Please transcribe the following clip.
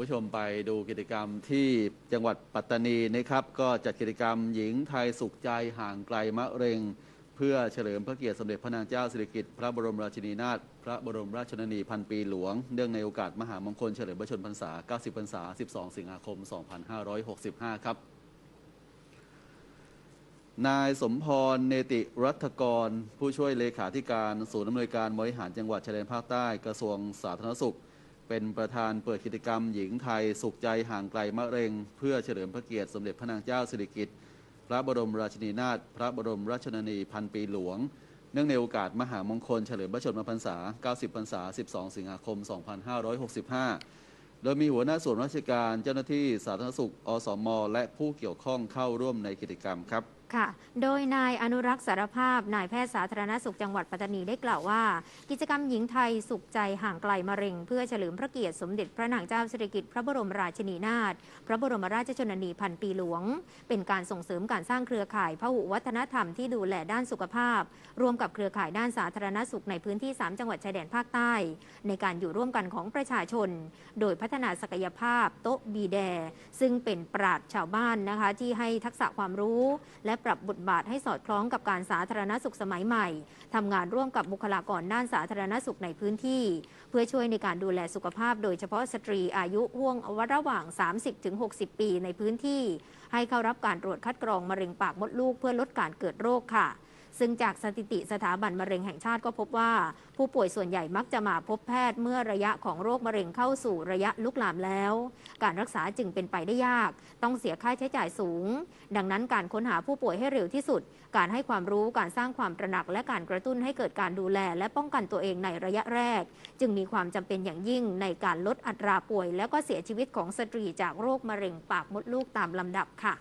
ผู้ชมไปดูกิจกรรมที่จังหวัดปัตตานีนะครับ ก็จัดกิจกรรมหญิงไทยสุขใจห่างไกลมะเร็ง เพื่อเฉลิมพระเกียรติสมเด็จพระนางเจ้าสิริกิติ์พระบรมราชินีนาถพระบรมราชชนนีพันปีหลวง เนื่องในโอกาสมหามงคลเฉลิมพระชนพรรษา 90 พรรษา 12 สิงหาคม 2565 ครับนายสมพร เนติรัฐกร ผู้ช่วยเลขาธิการ ศูนย์อำนวยการบริหารจังหวัดชายแดนภาคใต้กระทรวงสาธารณสุข เป็นประธานเปิดกิจกรรมหญิงไทย สุขใจห่างไกลมะเร็ง เพื่อเฉลิมพระเกียรติสมเด็จพระนางเจ้าสิริกิติ์พระบรมราชินีนาถพระบรมราชนนีพันปีหลวง เนื่องในโอกาสมหามงคลเฉลิมพระชนมพรรษา 90 พรรษา 12 สิงหาคม 2565 โดยมีหัวหน้าส่วนราชการเจ้าหน้าที่สาธารณสุข อสม และผู้เกี่ยวข้องเข้าร่วมในกิจกรรมครับ ค่ะ โดยนายอนุรักษ์สารภาพ นายแพทย์สาธารณสุขจังหวัดปัตตานีได้กล่าวว่า กิจกรรมหญิงไทยสุขใจห่างไกลมะเร็ง เพื่อเฉลิมพระเกียรติสมเด็จพระนางเจ้าสิริกิติ์พระบรมราชินีนาถพระบรมราชชนนีพันปีหลวง เป็นการส่งเสริมการสร้างเครือข่ายพหุวัฒนธรรมที่ดูแลด้านสุขภาพ ร่วมกับเครือข่ายด้านสาธารณสุขในพื้นที่ 3 จังหวัดชายแดนภาคใต้ ในการอยู่ร่วมกันของประชาชน โดยพัฒนาศักยภาพ โต๊ะบีแด ซึ่งเป็นปราดชาวบ้านนะคะที่ให้ทักษะความรู้และปรับบทบาทให้สอดคล้องกับการสาธารณสุขสมัยใหม่ทำงานร่วมกับบุคลากรด้านสาธารณสุขในพื้นที่ เพื่อช่วยในการดูแลสุขภาพ โดยเฉพาะสตรีอายุห่วงระหว่าง 30-60 ปีในพื้นที่ ให้เข้ารับการตรวจคัดกรองมะเร็งปากมดลูกเพื่อลดการเกิดโรคค่ะ ซึ่งจากสถิติสถาบันมะเร็งแห่งชาติก็พบว่า ผู้ป่วยส่วนใหญ่มักจะมาพบแพทย์เมื่อระยะของโรคมะเร็งเข้าสู่ระยะลุกลามแล้ว การรักษาจึงเป็นไปได้ยาก ต้องเสียค่าใช้จ่ายสูง ดังนั้นการค้นหาผู้ป่วยให้เร็วที่สุด การให้ความรู้การสร้างความตระหนัก และการกระตุ้นให้เกิดการดูแล และป้องกันตัวเองในระยะแรก จึงมีความจำเป็นอย่างยิ่งในการลดอัตราป่วย และก็เสียชีวิตของสตรีจากโรคมะเร็งปากมดลูกตามลำดับค่ะ